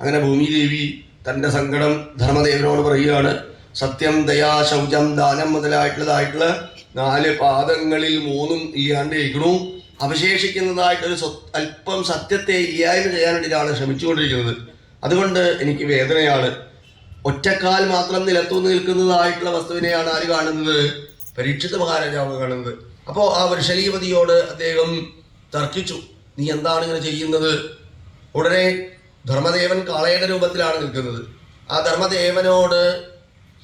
അങ്ങനെ ഭൂമിദേവി തന്റെ സങ്കടം ധർമ്മദേവനോട് പറയുകയാണ് സത്യം ദയാ ശൗചം ദാനം മുതലായിട്ടുള്ളതായിട്ടുള്ള നാല് പാദങ്ങളിൽ മൂന്നും ഇല്ലാണ്ട് ഇരിക്കണു അവശേഷിക്കുന്നതായിട്ടൊരു അല്പം സത്യത്തെ ഇല്ലായ്മ ചെയ്യാൻ വേണ്ടിയിട്ടാണ് ശ്രമിച്ചുകൊണ്ടിരിക്കുന്നത്. അതുകൊണ്ട് എനിക്ക് വേദനയാണ്. ഒറ്റക്കാൽ മാത്രം നിലത്തുനിന്ന് നിൽക്കുന്നതായിട്ടുള്ള വസ്തുവിനെയാണ് ആര് കാണുന്നത്? പരീക്ഷിത മഹാരാജാവ് കാണുന്നത്. അപ്പോൾ ആ വൃഷലീപതിയോട് അദ്ദേഹം തർക്കിച്ചു നീ എന്താണ് ഇങ്ങനെ ചെയ്യുന്നത്? ഉടനെ ധർമ്മദേവൻ കാളയുടെ രൂപത്തിലാണ് നിൽക്കുന്നത്. ആ ധർമ്മദേവനോട്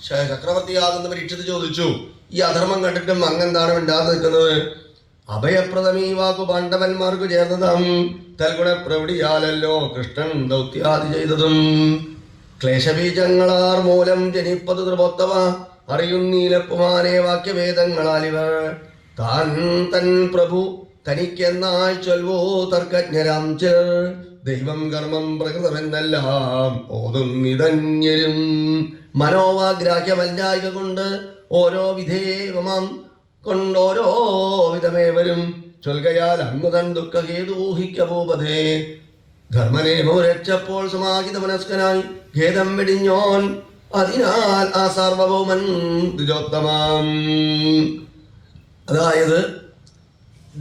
ചക്രവർത്തിയാകുന്ന പരീക്ഷത്ത് ചോദിച്ചു ഈ അധർമ്മം കണ്ടിട്ടും അങ്ങെന്താണ് മിണ്ടാതെ നിൽക്കുന്നത്? അഭയപ്രദമീ വാക്കു പാണ്ഡവന്മാർക്ക് ചേർന്നതും. തൽഗുണ പ്രവൃത്തിയാലല്ലോ കൃഷ്ണൻ ദൗത്യാദി ചെയ്തതും. ക്ലേശബീജങ്ങളാർ മൂലം ജനിപ്പത് തൃപോത്തവ അറിയുന്നീലപ്പുമാനെ വാക്യവേദങ്ങളാലിവർ താൻ തൻ പ്രഭു തനിക്കെന്നായി ചൊൽവോ തർക്കജ്ഞരാം ചിലർ ദൈവം കർമ്മം പ്രകൃതമെന്നെല്ലാം ഓതുന്നിതന്യരും മനോവാഗ്രാഹ്യമല്ലായക കൊണ്ട് ഓരോ വിധേയമാം കൊണ്ടോരോ വിധമേവരും ചൊൽകയാൽ അങ്ങുതൻ ദുഃഖഹേതൂഹിക്കഭൂപതേ ധർമ്മനേമോ രക്ഷപ്പോൾ സമാഹിത മനസ്കനായി ഖേദം വെടിഞ്ഞോൻ. അതിനാൽ ആ സാർവഭൗമൻ ദ്വിജോത്തമാം. അതായത്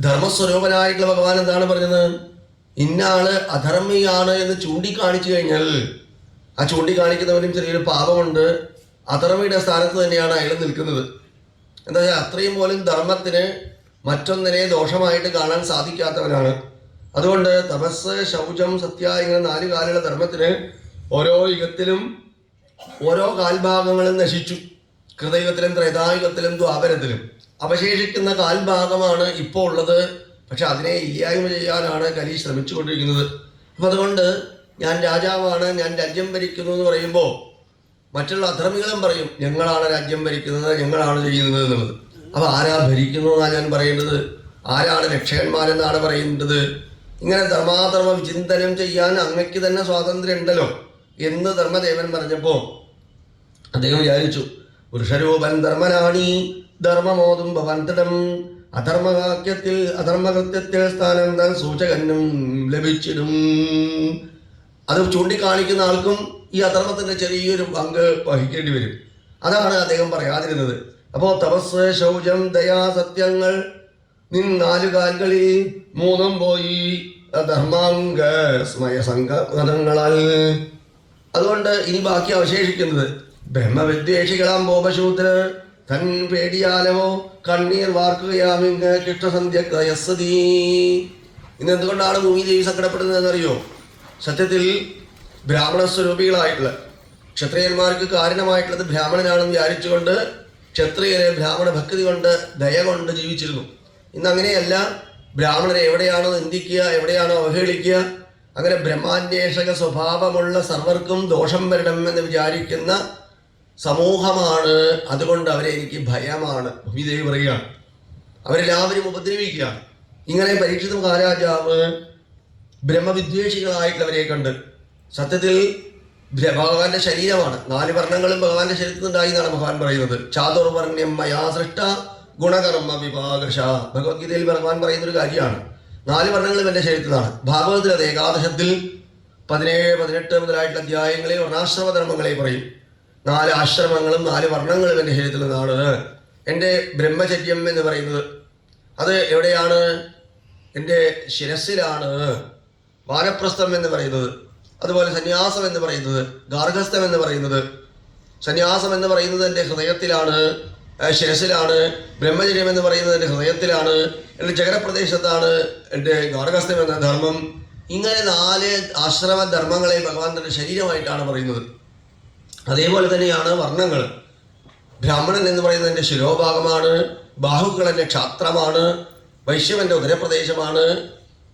ധർമ്മസ്വരൂപനായിട്ടുള്ള ഭഗവാൻ എന്താണ് പറഞ്ഞത്? ഇന്നാൾ അധർമ്മിയാണ് എന്ന് ചൂണ്ടിക്കാണിച്ചു കഴിഞ്ഞാൽ ആ ചൂണ്ടിക്കാണിക്കുന്നവനും ചെറിയൊരു പാപമുണ്ട്. അധർമ്മിയുടെ സ്ഥാനത്ത് തന്നെയാണ് അയാൾ നിൽക്കുന്നത്. എന്താ വെച്ചാൽ അത്രയും പോലും ധർമ്മത്തിന് മറ്റൊന്നിനെ ദോഷമായിട്ട് കാണാൻ സാധിക്കാത്തവനാണ്. അതുകൊണ്ട് തപസ് ശൗചം സത്യ ഇങ്ങനെ നാല് കാലുള്ള ധർമ്മത്തിന് ഓരോ യുഗത്തിലും ഓരോ കാൽഭാഗങ്ങളും നശിച്ചു. കൃതയുഗത്തിലും ത്രേതായുഗത്തിലും ദ്വാപരത്തിലും. അവശേഷിക്കുന്ന കാൽഭാഗമാണ് ഇപ്പോൾ ഉള്ളത്. പക്ഷെ അതിനെ ഇല്ലായ്മ ചെയ്യാനാണ് കലി ശ്രമിച്ചുകൊണ്ടിരിക്കുന്നത്. അപ്പം അതുകൊണ്ട് ഞാൻ രാജാവാണ് ഞാൻ രാജ്യം ഭരിക്കുന്നു എന്ന് പറയുമ്പോൾ മറ്റുള്ള അധർമ്മികളും പറയും ഞങ്ങളാണ് രാജ്യം ഭരിക്കുന്നത് ഞങ്ങളാണ് ചെയ്യുന്നത് എന്നുള്ളത്. അപ്പോൾ ആരാ ഭരിക്കുന്നു എന്നാണ് ഞാൻ പറയേണ്ടത്? ആരാണ് രക്ഷകന്മാരെന്നാണ് പറയേണ്ടത്? ഇങ്ങനെ ധർമാധർമ്മ ചിന്തനം ചെയ്യാൻ അങ്ങയ്ക്ക് തന്നെ സ്വാതന്ത്ര്യം ഉണ്ടല്ലോ എന്ന് ധർമ്മദേവൻ പറഞ്ഞപ്പോൾ അദ്ദേഹം വിചാരിച്ചു പുരുഷരൂപൻ ധർമ്മനാണി ധർമ്മമോതും ഭവന്തടം അധർമ്മവാക്യത്തിൽ അധർമ്മകൃത്യത്തിൽ സ്ഥാനം താൻ സൂചകനും ലഭിച്ചിടും. അത് ചൂണ്ടിക്കാണിക്കുന്ന ആൾക്കും ഈ അധർമ്മത്തിന്റെ ചെറിയൊരു പങ്ക് വഹിക്കേണ്ടി വരും. അതാണ് അദ്ദേഹം പറയാതിരുന്നത്. അപ്പോൾ തപസ് ശൗചം ദയാ സത്യങ്ങൾ നിൻ നാലു കാൽകളിൽ മൂന്നും പോയി ധർമാംഗ സ്മയ സംഘങ്ങളാൽ അതുകൊണ്ട് ഇനി ബാക്കി അവശേഷിക്കുന്നത് ബ്രഹ്മവിദ്വേഷികളാം ബോപശൂദ്രർ തൻ പേടിയാലോ കണ്ണീർ വാർക്കുകയാമിങ് കൃഷ്ണസന്ധ്യസതി ഇന്ന് എന്തുകൊണ്ടാണ് ഭൂമിദേവി സങ്കടപ്പെടുന്നതെന്നറിയോ? സത്യത്തിൽ ബ്രാഹ്മണ സ്വരൂപികളായിട്ടുള്ള ക്ഷത്രിയന്മാർക്ക് കാരണമായിട്ടുള്ളത് ബ്രാഹ്മണനാണെന്ന് വിചാരിച്ചുകൊണ്ട് ക്ഷത്രിയരെ ബ്രാഹ്മണ ഭക്തി കൊണ്ട് ദയ കൊണ്ട് ജീവിച്ചിരുന്നു. ഇന്ന് അങ്ങനെയല്ല ബ്രാഹ്മണരെ എവിടെയാണോ നിന്ദിക്കുക എവിടെയാണോ അവഹേളിക്കുക അങ്ങനെ ബ്രഹ്മാന്വേഷക സ്വഭാവമുള്ള സർവർക്കും ദോഷം വരണം എന്ന് വിചാരിക്കുന്ന സമൂഹമാണ്. അതുകൊണ്ട് അവരെ എനിക്ക് ഭയമാണ്. ഭൂമിദേവി പറയുകയാണ്. അവരെല്ലാവരും ഉപദ്രവിക്കുകയാണ്. ഇങ്ങനെ പരീക്ഷിത മഹാരാജാവ് ബ്രഹ്മവിദ്വേഷികളായിട്ടുള്ളവരെ കണ്ട് സത്യത്തിൽ ഭഗവാന്റെ ശരീരമാണ്. നാല് വർണങ്ങളും ഭഗവാന്റെ ശരീരത്തിൽ നിന്നുണ്ടായി എന്നാണ് ഭഗവാൻ പറയുന്നത്. ചാതുർവർണ്യം മയാ സൃഷ്ട ഗുണകർമ്മ വിഭാഗശ. ഭഗവത്ഗീതയിൽ ഭഗവാൻ പറയുന്ന ഒരു കാര്യമാണ്. നാല് വർണങ്ങളും എന്റെ ശരീരത്തിലാണ്. ഭാഗവതത്തിൽ അത് ഏകാദശത്തിൽ പതിനേഴ് പതിനെട്ട് മുതലായിട്ടുള്ള അധ്യായങ്ങളിൽ വർണാശ്രമ ധർമ്മങ്ങളെ പറയും. നാല് ആശ്രമങ്ങളും നാല് വർണങ്ങളും എന്റെ ശരീരത്തിൽ നിന്നാണ് എന്റെ ബ്രഹ്മചര്യം എന്ന് പറയുന്നത് അത് എവിടെയാണ്? എന്റെ ശിരസിലാണ് വാനപ്രസ്ഥം എന്ന് പറയുന്നത്. അതുപോലെ സന്യാസം എന്ന് പറയുന്നത്. ഗാർഹസ്ഥം എന്ന് പറയുന്നത്. സന്യാസം എന്ന് പറയുന്നത് എന്റെ ഹൃദയത്തിലാണ്. ശിരസിലാണ് ബ്രഹ്മചര്യം എന്ന് പറയുന്നത് എന്റെ ഹൃദയത്തിലാണ്. എന്റെ ജഗരപ്രദേശത്താണ് എന്റെ ഗാർഹസ്ഥം എന്ന ധർമ്മം. ഇങ്ങനെ നാല് ആശ്രമ ധർമ്മങ്ങളെ ഭഗവാൻ തന്റെ ശരീരമായിട്ടാണ് പറയുന്നത്. അതേപോലെ തന്നെയാണ് വർണങ്ങൾ. ബ്രാഹ്മണൻ എന്ന് പറയുന്നത് എന്റെ ശിരോഭാഗമാണ് ബാഹുക്കൾ എന്റെ ക്ഷാത്രമാണ് വൈശ്യം എന്റെ ഉദരപ്രദേശമാണ്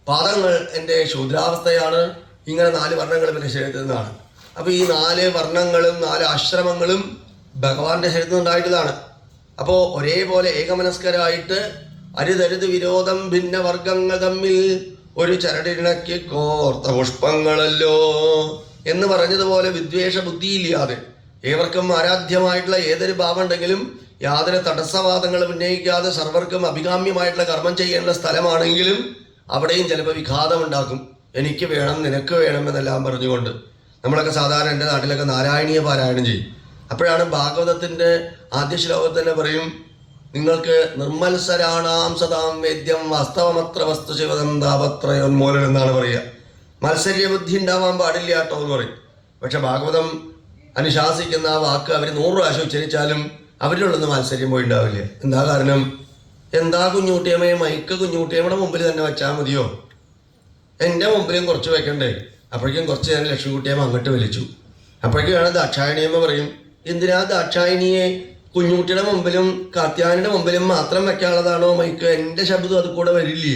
പാദങ്ങൾ എന്റെ ശൂദ്രാവസ്ഥയാണ് ഇങ്ങനെ നാല് വർണങ്ങൾ എന്റെ ശരീരത്തിൽ നിന്നാണ്. അപ്പോൾ ഈ നാല് വർണങ്ങളും നാല് ആശ്രമങ്ങളും ഭഗവാന്റെ ശരീരത്തിൽ ഉണ്ടായിട്ടതാണ് അപ്പോൾ ഒരേപോലെ ഏകമനസ്കരായിട്ട് അരുതരുത് വിരോധം ഭിന്ന വർഗങ്ങൾ തമ്മിൽ ഒരു ചരടിണക്കി കോർത്ത പുഷ്പങ്ങളല്ലോ. എന്ന് പറഞ്ഞതുപോലെ വിദ്വേഷ ബുദ്ധിയില്ലാതെ ഏവർക്കും ആരാധ്യമായിട്ടുള്ള ഏതൊരു ഭാവമുണ്ടെങ്കിലും യാതൊരു തടസ്സവാദങ്ങളും ഉന്നയിക്കാതെ സർവർക്കും അഭികാമ്യമായിട്ടുള്ള കർമ്മം ചെയ്യേണ്ട സ്ഥലമാണെങ്കിലും അവിടെയും ചിലപ്പോൾ വിഘാതം ഉണ്ടാക്കും എനിക്ക് വേണം നിനക്ക് വേണം എന്നെല്ലാം പറഞ്ഞുകൊണ്ട്. നമ്മളൊക്കെ സാധാരണ എന്റെ നാട്ടിലൊക്കെ നാരായണീയ പാരായണം ചെയ്യും. അപ്പോഴാണ് ഭാഗവതത്തിന്റെ ആദ്യ ശ്ലോകത്തിൽ തന്നെ പറയും നിങ്ങൾക്ക് നിർമ്മത്സരാണാം സദാം വേദ്യം വാസ്തവമത്ര വസ്തു ശിവതം താപത്രയോന്മൂലൻ എന്നാണ് പറയുക. മത്സര്യ ബുദ്ധി ഉണ്ടാവാൻ പാടില്ല കേട്ടോ എന്ന് പറയും. പക്ഷെ ഭാഗവതം അനുശാസിക്കുന്ന ആ വാക്ക് അവർ നൂറ് പ്രാവശ്യം ഉച്ചരിച്ചാലും അവരിലുള്ള മത്സര്യം പോയി ഉണ്ടാവില്ല. എന്താ കാരണം? എന്താ കുഞ്ഞൂട്ടിയമ്മയെ മൈക്ക് കുഞ്ഞൂട്ടിയമ്മയുടെ മുമ്പിൽ തന്നെ വെച്ചാൽ മതിയോ? എന്റെ മുമ്പിലും കുറച്ച് വെക്കണ്ടേ? അപ്പോഴേക്കും കുറച്ച് നേരം ലക്ഷ്മിക്കുട്ടിയമ്മ അങ്ങോട്ട് വലിച്ചു അപ്പോഴേക്കാണ് ദാക്ഷായണിയമ്മ പറയും എന്തിനാ ദാക്ഷായണിയെ കുഞ്ഞുകുട്ടിയുടെ മുമ്പിലും കാത്യായനിയുടെ മുമ്പിലും മാത്രം വെക്കാനുള്ളതാണോ മൈക്ക്? എന്റെ ശബ്ദം അത് കൂടെ വരില്ലേ?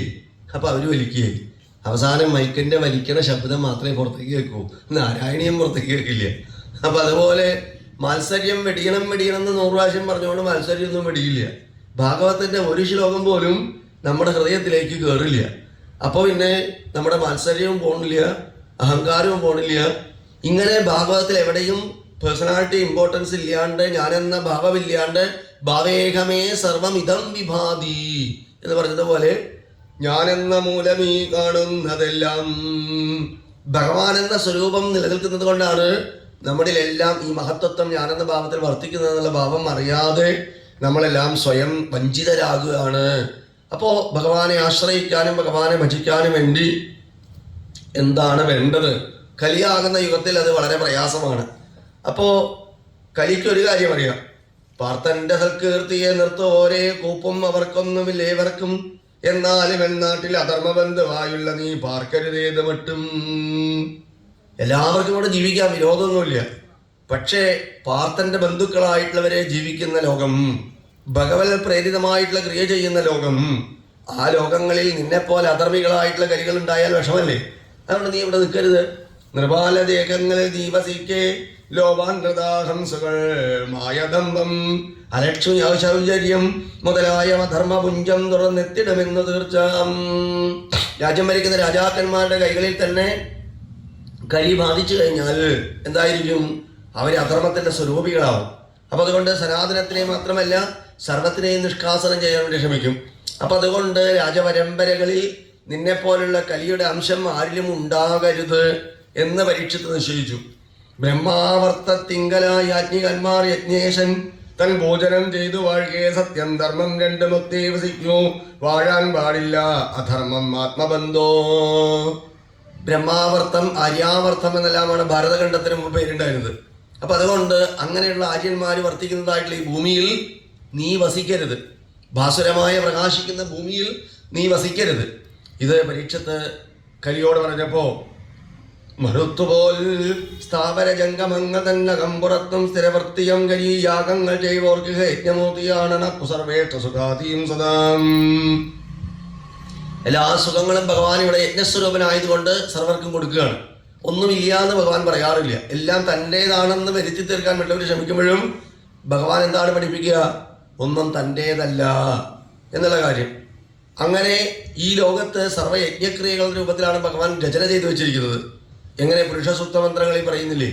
അപ്പൊ അവർ വലിക്കുകയെ അവസാനം മൈക്കിന്റെ വലിക്കണ ശബ്ദം മാത്രമേ പുറത്തേക്ക് കേൾക്കൂ. നാരായണീയം പുറത്തേക്ക് കേൾക്കില്ല. അപ്പൊ അതുപോലെ മത്സര്യം വെടിയണം വെടിയണം എന്ന് നൂറ് പ്രാവശ്യം പറഞ്ഞുകൊണ്ട് മത്സര്യമൊന്നും വെടിയില്ല. ഭാഗവതത്തിന്റെ ഒരു ശ്ലോകം പോലും നമ്മുടെ ഹൃദയത്തിലേക്ക് കയറില്ല അപ്പോൾ പിന്നെ നമ്മുടെ മത്സര്യവും പോണില്ല അഹങ്കാരവും പോണില്ല. ഇങ്ങനെ ഭാഗവതത്തിൽ എവിടെയും പേഴ്സണാലിറ്റി ഇമ്പോർട്ടൻസ് ഇല്ലാണ്ട് ഞാനെന്ന ഭാവമില്ലാണ്ട് ഭാവേഹമേ സർവമിതം വിഭാതി എന്ന് പറഞ്ഞതുപോലെ ഞാനെന്ന മൂലമീ കാണുന്നതെല്ലാം ഭഗവാൻ എന്ന സ്വരൂപം നിലനിൽക്കുന്നത് കൊണ്ടാണ് നമ്മളിലെല്ലാം ഈ മഹത്വത്വം ഞാനെന്ന ഭാവത്തിൽ വർത്തിക്കുന്നത് എന്നുള്ള ഭാവം അറിയാതെ നമ്മളെല്ലാം സ്വയം വഞ്ചിതരാകുകയാണ്. അപ്പോൾ ഭഗവാനെ ആശ്രയിക്കാനും ഭഗവാനെ ഭജിക്കാനും വേണ്ടി എന്താണ് വേണ്ടത്? കലിയാകുന്ന യുഗത്തിൽ അത് വളരെ പ്രയാസമാണ്. അപ്പോ കലിക്ക് ഒരു കാര്യം അറിയാം. പാർത്തന്റെ സൽകീർത്തിയെ നിർത്തോരേ കൂപ്പും അവർക്കൊന്നുമില്ല അവർക്കൊന്നുമില്ലേവർക്കും എന്നാലും എന്നാട്ടിൽ അധർമ്മബന്ധമായുള്ള നീ പാർക്കരുതേത് മട്ടും എല്ലാവർക്കും കൂടെ ജീവിക്കാൻ വിരോധമൊന്നുമില്ല. പക്ഷേ പാർത്തന്റെ ബന്ധുക്കളായിട്ടുള്ളവരെ ജീവിക്കുന്ന ലോകം ഭഗവത് പ്രേരിതമായിട്ടുള്ള ക്രിയ ചെയ്യുന്ന ലോകം ആ ലോകങ്ങളിൽ നിന്നെപ്പോലെ അധർമ്മികളായിട്ടുള്ള കരികൾ ഉണ്ടായാൽ വിഷമല്ലേ? അതുകൊണ്ട് നീ ഇവിടെ നിൽക്കരുത്. നൃപാല ദേഹങ്ങളിൽ ദീപസിക്കെ ലോപാൻഹംസുകൾ മായദമ്പം അലക്ഷ്മി മുതലായവ മുതലായ ധർമ്മപുഞ്ചം തുറന്നെത്തിടുമെന്ന് തീർച്ച രാജ്യം ഭരിക്കുന്ന രാജാക്കന്മാരുടെ കൈകളിൽ തന്നെ കലി ബാധിച്ചു കഴിഞ്ഞാൽ എന്തായിരിക്കും? അവർ അധർമ്മത്തിന്റെ സ്വരൂപികളാവും. അപ്പൊ അതുകൊണ്ട് സനാതനത്തിനെ മാത്രമല്ല സർവത്തിനെയും നിഷ്കാസനം ചെയ്യാൻ വേണ്ടി ശ്രമിക്കും. അപ്പൊ അതുകൊണ്ട് രാജപരമ്പരകളിൽ നിന്നെ പോലുള്ള കലിയുടെ അംശം ആരിലും ഉണ്ടാകരുത് എന്ന് പരീക്ഷത്ത് നിശ്ചയിച്ചു. ബ്രഹ്മാവർത്ത തിങ്കലായ യാജ്ഞികന്മാർ യജ്ഞേശൻ തൻ ഭോജനം ചെയ്തു വാഴുകയെ സത്യം ധർമ്മം രണ്ടും ഒത്തേ വസിക്കൂ. വാഴാൻ പാടില്ല അധർമ്മം ആത്മബന്ധോ. ബ്രഹ്മാവർത്തം ആര്യാവർത്തം എന്നെല്ലാമാണ് ഭാരതഖണ്ഡത്തിന് മുമ്പ് പേരുണ്ടായിരുന്നത്. അപ്പൊ അതുകൊണ്ട് അങ്ങനെയുള്ള ആര്യന്മാർ വർത്തിക്കുന്നതായിട്ടുള്ള ഈ ഭൂമിയിൽ നീ വസിക്കരുത്. ഭാസുരമായ പ്രകാശിക്കുന്ന ഭൂമിയിൽ നീ വസിക്കരുത്. ഇത് പരീക്ഷത്ത് കലിയോട് പറഞ്ഞപ്പോ മറുത്തുപോൽ സ്ഥാപന ജംഗമങ്ങ തന്നെ കമ്പുറത്തും സ്ഥിരവൃത്തിയം യാഗങ്ങൾ ചെയ്വോർക്ക് യജ്ഞമൂർത്തിയാണ് കുസർവേഷ്ട സുഖാതിയും സദാം. എല്ലാ സുഖങ്ങളും ഭഗവാൻ ഇവിടെ യജ്ഞസ്വരൂപനായതുകൊണ്ട് സർവർക്കും കൊടുക്കുകയാണ്. ഒന്നുമില്ല എന്ന് ഭഗവാൻ പറയാറില്ല. എല്ലാം തന്റേതാണെന്ന് വരുത്തി തീർക്കാൻ വേണ്ടി ശ്രമിക്കുമ്പോഴും ഭഗവാൻ എന്താണ് പഠിപ്പിക്കുക? ഒന്നും തന്റേതല്ല എന്നുള്ള കാര്യം. അങ്ങനെ ഈ ലോകത്ത് സർവയജ്ഞക്രിയകളുടെ രൂപത്തിലാണ് ഭഗവാൻ രചന ചെയ്തു വെച്ചിരിക്കുന്നത്. എങ്ങനെ പുരുഷ സൂക്തമന്ത്രങ്ങളിൽ പറയുന്നില്ലേ?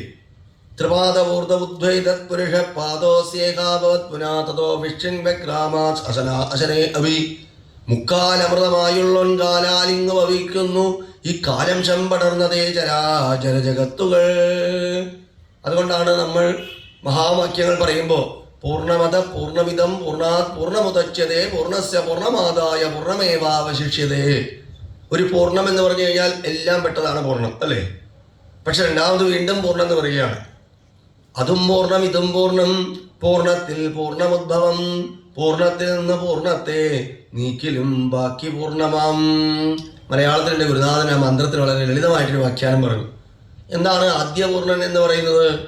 ത്രിപാദപൂർദ്ധ ഉദ്വൈതത് പുരുഷ പാദോസ്യേകാഭവത് പുനാ തതോ വിഷ്ണിൻ വ്യഗ്രാമാ അശന അശനേ അഭി. മുക്കാലമൃതമായുള്ളൊൻ കാലാലിംഗു ഭവിക്കുന്നു ഈ കാലം ശമ്പടർന്നതേ ചരാചര ജഗത്തുകൾ അതുകൊണ്ടാണ് നമ്മൾ മഹാവാക്യങ്ങൾ പറയുമ്പോൾ പൂർണമത പൂർണമിതം പൂർണാത് പൂർണമുദച്യതേ പൂർണസ്യ പൂർണമാതായ പൂർണമേവാവശിഷ്യതേ ഒരു പൂർണം എന്ന് പറഞ്ഞു കഴിഞ്ഞാൽ എല്ലാം പെട്ടതാണ് പൂർണം അല്ലേ? പക്ഷെ രണ്ടാമത് വീണ്ടും പൂർണം എന്ന് പറയുകയാണ്. അതും പൂർണം ഇതും പൂർണം പൂർണത്തിൽ പൂർണമുദ്ഭവം പൂർണത്തിൽ നിന്ന് പൂർണത്തെ നീക്കിലും ബാക്കി പൂർണമാം. മലയാളത്തിൽ എന്റെ ഗുരുനാഥൻ ആ മന്ത്രത്തിന് വളരെ ലളിതമായിട്ടൊരു വ്യാഖ്യാനം പറഞ്ഞു. എന്താണ് ആദ്യപൂർണൻ എന്ന് പറയുന്നത്?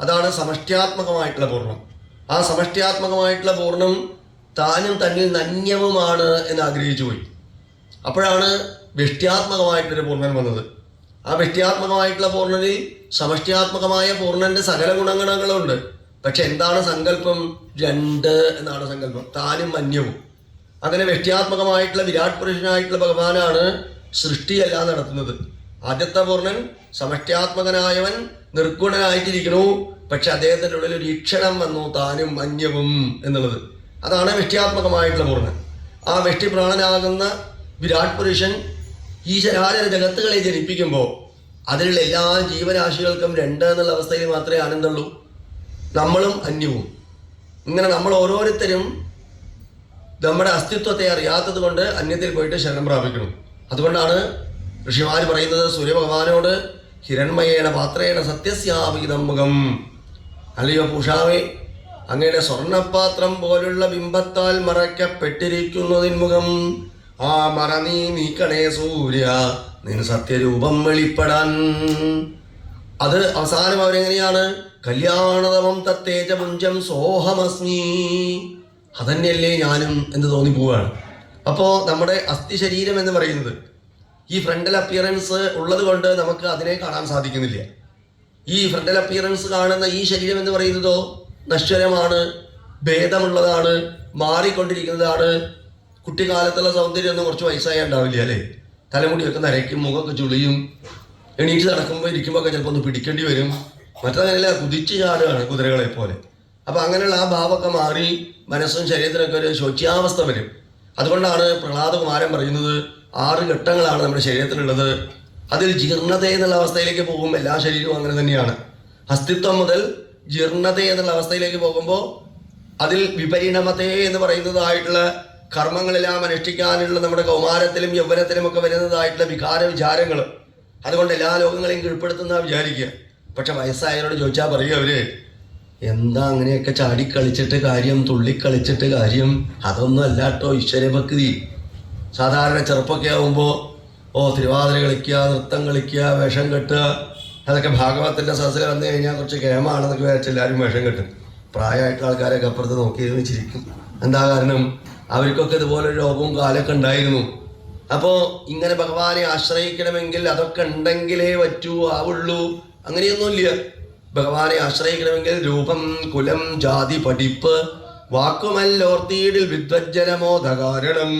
അതാണ് സമഷ്ട്യാത്മകമായിട്ടുള്ള പൂർണം. ആ സമഷ്ട്യാത്മകമായിട്ടുള്ള പൂർണം താനും തന്നിൽ നന്യവുമാണ് എന്ന് ആഗ്രഹിച്ചു പോയി. അപ്പോഴാണ് വ്യഷ്ട്യാത്മകമായിട്ടൊരു പൂർണൻ വന്നത്. ആ വ്യക്തിയാത്മകമായിട്ടുള്ള പൂർണനിൽ സമഷ്ടിയാത്മകമായ പൂർണന്റെ സകല ഗുണഗണങ്ങളുണ്ട്. പക്ഷെ എന്താണ് സങ്കല്പം? രണ്ട് എന്നാണ് സങ്കല്പം. താനും അന്യവും. അങ്ങനെ വ്യക്തിയാത്മകമായിട്ടുള്ള വിരാട് പുരുഷനായിട്ടുള്ള ഭഗവാനാണ് സൃഷ്ടിയെല്ലാം നടത്തുന്നത്. ആദ്യത്തെ പൂർണൻ സമഷ്ടിയാത്മകനായവൻ നിർഗുണനായിട്ടിരിക്കുന്നു. പക്ഷെ അദ്ദേഹത്തിന്റെ ഉള്ളിൽ ഒരു ഈക്ഷണം വന്നു താനും മന്യവും എന്നുള്ളത്. അതാണ് വ്യക്തിയാത്മകമായിട്ടുള്ള പൂർണൻ. ആ വ്യക്തിപ്രാണനാകുന്ന വിരാട് പുരുഷൻ ഈ ശരാചര ജഗത്തുകളെ ജനിപ്പിക്കുമ്പോൾ അതിലുള്ള എല്ലാ ജീവരാശികൾക്കും രണ്ട് എന്നുള്ള അവസ്ഥയിൽ മാത്രമേ ആനന്ദമുള്ളൂ നമ്മളും അന്യവും. ഇങ്ങനെ നമ്മൾ ഓരോരുത്തരും നമ്മുടെ അസ്തിത്വത്തെ അറിയാത്തത് കൊണ്ട് അന്യത്തിൽ പോയിട്ട് ശരണം പ്രാപിക്കണം അതുകൊണ്ടാണ് ഋഷിമാർ പറയുന്നത് സൂര്യഭഗവാനോട് ഹിരൺമയേണ പാത്രേണ സത്യസ്യാപിതം മുഖം. അല്ലയോ പൂഷാവേ അങ്ങയുടെ സ്വർണപാത്രം പോലുള്ള ബിംബത്താൽ മറയ്ക്കപ്പെട്ടിരിക്കുന്നതിൻ മുഖം. ആ മറ നീ നീക്കണേ സൂര്യ നിന് സത്യരൂപം വെളിപ്പെടാൻ. അത് അവസാനം അവരെങ്ങനെയാണ്? കല്യാണതമം തത്തേജ പുഞ്ചം സോഹമസ്മി. അതന്നെയല്ലേ ഞാനും എന്ന് തോന്നി പോവുകയാണ്. അപ്പോൾ നമ്മുടെ അസ്ഥി ശരീരം എന്ന് പറയുന്നത് ഈ ഫ്രണ്ടൽ അപ്പിയറൻസ് ഉള്ളത് കൊണ്ട് നമുക്ക് അതിനെ കാണാൻ സാധിക്കുന്നില്ല. ഈ ഫ്രണ്ടൽ അപ്പിയറൻസ് കാണുന്ന ഈ ശരീരം എന്ന് പറയുന്നതോ നശ്വരമാണ് ഭേദമുള്ളതാണ് മാറിക്കൊണ്ടിരിക്കുന്നതാണ് കുട്ടിക്കാലത്തുള്ള സൗന്ദര്യം ഒന്നും കുറച്ച് വയസ്സായി ഉണ്ടാവില്ല അല്ലേ? തലമുടിയൊക്കെ നരയ്ക്കും മുഖമൊക്കെ ചുളിയും എണീറ്റ് നടക്കുമ്പോൾ ഇരിക്കുമ്പോൾ ഒക്കെ ചിലപ്പോൾ ഒന്ന് പിടിക്കേണ്ടി വരും. മറ്റങ്ങനെയല്ല കുതിച്ചു ചാടുകയാണ് കുതിരകളെ പോലെ. അപ്പോൾ അങ്ങനെയുള്ള ആ ഭാവമൊക്കെ മാറി മനസ്സും ശരീരത്തിനൊക്കെ ഒരു ശോച്യാവസ്ഥ വരും. അതുകൊണ്ടാണ് പ്രഹ്ലാദകുമാരൻ പറയുന്നത് ആറ് ഘട്ടങ്ങളാണ് നമ്മുടെ ശരീരത്തിലുള്ളത്. അതിൽ ജീർണത എന്നുള്ള അവസ്ഥയിലേക്ക് പോകും എല്ലാ ശരീരവും അങ്ങനെ തന്നെയാണ്. അസ്തിത്വം മുതൽ ജീർണത എന്നുള്ള അവസ്ഥയിലേക്ക് പോകുമ്പോൾ അതിൽ വിപരിണമത്തെ എന്ന് പറയുന്നതായിട്ടുള്ള കർമ്മങ്ങളെല്ലാം അനുഷ്ഠിക്കാനുള്ള നമ്മുടെ കൗമാരത്തിലും യൗവനത്തിലും ഒക്കെ വരുന്നതായിട്ടുള്ള വികാര വിചാരങ്ങൾ അതുകൊണ്ട് എല്ലാ ലോകങ്ങളെയും കീഴ്പ്പെടുത്തുന്ന വിചാരിക്കുക. പക്ഷെ വയസ്സായവരോട് ചോദിച്ചാൽ പറയുക അവർ എന്താ അങ്ങനെയൊക്കെ ചാടിക്കളിച്ചിട്ട് കാര്യം തുള്ളിക്കളിച്ചിട്ട് കാര്യം? അതൊന്നും അല്ല കേട്ടോ ഈശ്വരഭക്തി സാധാരണ ചെറുപ്പമൊക്കെ ആകുമ്പോൾ ഓ തിരുവാതിര കളിക്കുക നൃത്തം കളിക്കുക വേഷം കെട്ടുക അതൊക്കെ ഭാഗവതത്തിന്റെ സദസ്സിൽ വന്നു കഴിഞ്ഞാൽ കുറച്ച് കേമാണെന്നൊക്കെ വിചാരിച്ച് എല്ലാവരും വേഷം കെട്ടും. പ്രായമായിട്ടുള്ള ആൾക്കാരൊക്കെ അപ്പുറത്ത് നോക്കി ചിരിക്കും. എന്താ കാരണം? അവർക്കൊക്കെ ഇതുപോലെ രോഗവും കാലൊക്കെ ഉണ്ടായിരുന്നു. അപ്പോൾ ഇങ്ങനെ ഭഗവാനെ ആശ്രയിക്കണമെങ്കിൽ അതൊക്കെ ഉണ്ടെങ്കിലേ പറ്റൂ ആവുള്ളൂ. അങ്ങനെയൊന്നുമില്ല. ഭഗവാനെ ആശ്രയിക്കണമെങ്കിൽ രൂപം കുലം ജാതി പഠിപ്പ് വാക്കുമല്ലോർത്തീടിൽ വിദ്വജ്ജനമോ ധകാരണം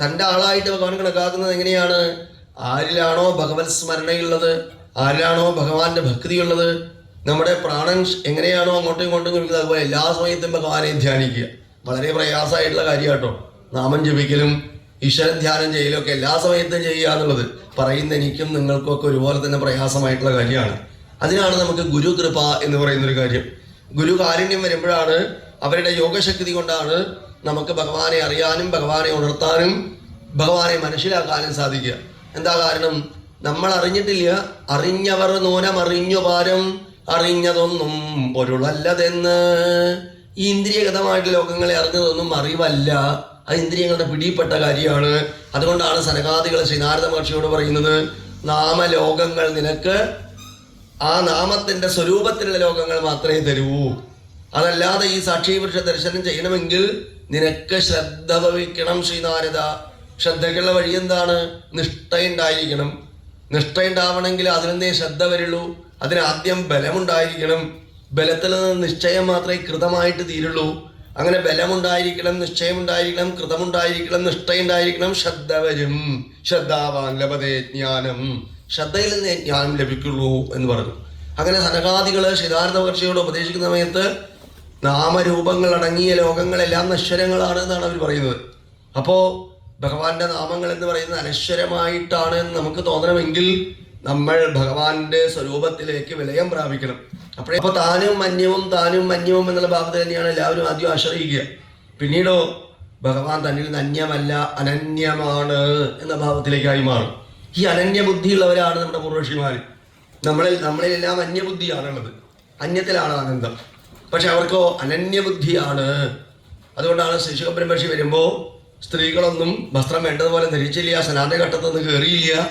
തന്റെ ആളായിട്ട് ഭഗവാൻ കണക്കാക്കുന്നത് എങ്ങനെയാണ്? ആരിലാണോ ഭഗവത് സ്മരണയുള്ളത്? ആരിലാണോ ഭഗവാന്റെ ഭക്തിയുള്ളത്? നമ്മുടെ പ്രാണൻ എങ്ങനെയാണോ അങ്ങോട്ടും ഇങ്ങോട്ടും കുറിക്കുന്നത് അതുപോലെ എല്ലാ സമയത്തും ഭഗവാനെ ധ്യാനിക്കുക. വളരെ പ്രയാസമായിട്ടുള്ള കാര്യം കേട്ടോ നാമം ജപിക്കലും ഈശ്വരൻ ധ്യാനം ചെയ്യലും ഒക്കെ എല്ലാ സമയത്തും ചെയ്യുക എന്നുള്ളത് പറയുന്ന എനിക്കും നിങ്ങൾക്കും ഒക്കെ ഒരുപോലെ തന്നെ പ്രയാസമായിട്ടുള്ള കാര്യമാണ്. അതിനാണ് നമുക്ക് ഗുരു കൃപ എന്ന് പറയുന്ന ഒരു കാര്യം. ഗുരു കാരുണ്യം വരുമ്പോഴാണ് അവരുടെ യോഗശക്തി കൊണ്ടാണ് നമുക്ക് ഭഗവാനെ അറിയാനും ഭഗവാനെ ഉണർത്താനും ഭഗവാനെ മനസ്സിലാക്കാനും സാധിക്കുക. എന്താ കാരണം? നമ്മൾ അറിഞ്ഞിട്ടില്ല. അറിഞ്ഞവർ നൂനം അറിഞ്ഞു പാരം. അറിഞ്ഞതൊന്നും പൊരുളല്ലതെന്ന്. ഈ ഇന്ദ്രിയഗതമായിട്ട് ലോകങ്ങളെ അറിഞ്ഞതൊന്നും അറിവല്ല. അത് ഇന്ദ്രിയങ്ങളുടെ പിടിയിൽപ്പെട്ട കാര്യമാണ്. അതുകൊണ്ടാണ് സനകാദികൾ ശ്രീനാരദ മഹർഷിയോട് പറയുന്നത് നാമലോകങ്ങൾ നിനക്ക് ആ നാമത്തിന്റെ സ്വരൂപത്തിലുള്ള ലോകങ്ങൾ മാത്രമേ തരൂ. അതല്ലാതെ ഈ സാക്ഷീപുരുഷ ദർശനം ചെയ്യണമെങ്കിൽ നിനക്ക് ശ്രദ്ധ ഭവിക്കണം ശ്രീനാരദ ശ്രദ്ധയ്ക്കുള്ള വഴി എന്താണ്? നിഷ്ഠയുണ്ടായിരിക്കണം. നിഷ്ഠയുണ്ടാവണമെങ്കിൽ അതിൽ നിന്നേ ശ്രദ്ധ വരുള്ളൂ? അതിനാദ്യം ബലമുണ്ടായിരിക്കണം. ബലത്തിൽ നിന്ന് നിശ്ചയം മാത്രമേ കൃതമായിട്ട് തീരുള്ളൂ. അങ്ങനെ ബലമുണ്ടായിരിക്കണം നിശ്ചയമുണ്ടായിരിക്കണം കൃതമുണ്ടായിരിക്കണം നിഷ്ഠയുണ്ടായിരിക്കണം ശ്രദ്ധ വരും. ശ്രദ്ധാവാൻ ലഭതേ ജ്ഞാനം. ശ്രദ്ധയിൽ നിന്ന് ജ്ഞാനം ലഭിക്കുള്ളൂ എന്ന് പറഞ്ഞു. അങ്ങനെ സനകാദികൾ സിദ്ധാർത്ഥ മഹർഷിയോട് ഉപദേശിക്കുന്ന സമയത്ത് നാമരൂപങ്ങൾ അടങ്ങിയ ലോകങ്ങളെല്ലാം നശ്വരങ്ങളാണ് എന്നാണ് അവർ പറയുന്നത്. അപ്പോൾ ഭഗവാന്റെ നാമങ്ങൾ എന്ന് പറയുന്നത് അനശ്വരമായിട്ടാണ് എന്ന് നമുക്ക് തോന്നണമെങ്കിൽ നമ്മൾ ഭഗവാന്റെ സ്വരൂപത്തിലേക്ക് വിലയം പ്രാപിക്കണം. അപ്പോഴേ അപ്പോൾ താനും മന്യവും താനും മന്യവും എന്നുള്ള ഭാവത്തിൽ തന്നെയാണ് എല്ലാവരും ആദ്യം ആശ്രയിക്കുക. പിന്നീടോ ഭഗവാൻ തന്നിൽ നിന്ന് അന്യമല്ല അനന്യമാണ് എന്ന ഭാവത്തിലേക്കായി മാറും. ഈ അനന്യബുദ്ധിയുള്ളവരാണ് നമ്മുടെ പൂർവഷിമാർ നമ്മളിൽ നമ്മളിലെല്ലാം അന്യബുദ്ധിയാണുള്ളത്. അന്യത്തിലാണ് ആനന്ദം. പക്ഷെ അവർക്കോ അനന്യബുദ്ധിയാണ്. അതുകൊണ്ടാണ് ശിശുഖബ്രഹ്മർഷി വരുമ്പോൾ സ്ത്രീകളൊന്നും വസ്ത്രം വേണ്ടതുപോലെ ധരിച്ചില്ല സനാതന ഘട്ടത്തൊന്നും കയറിയില്ല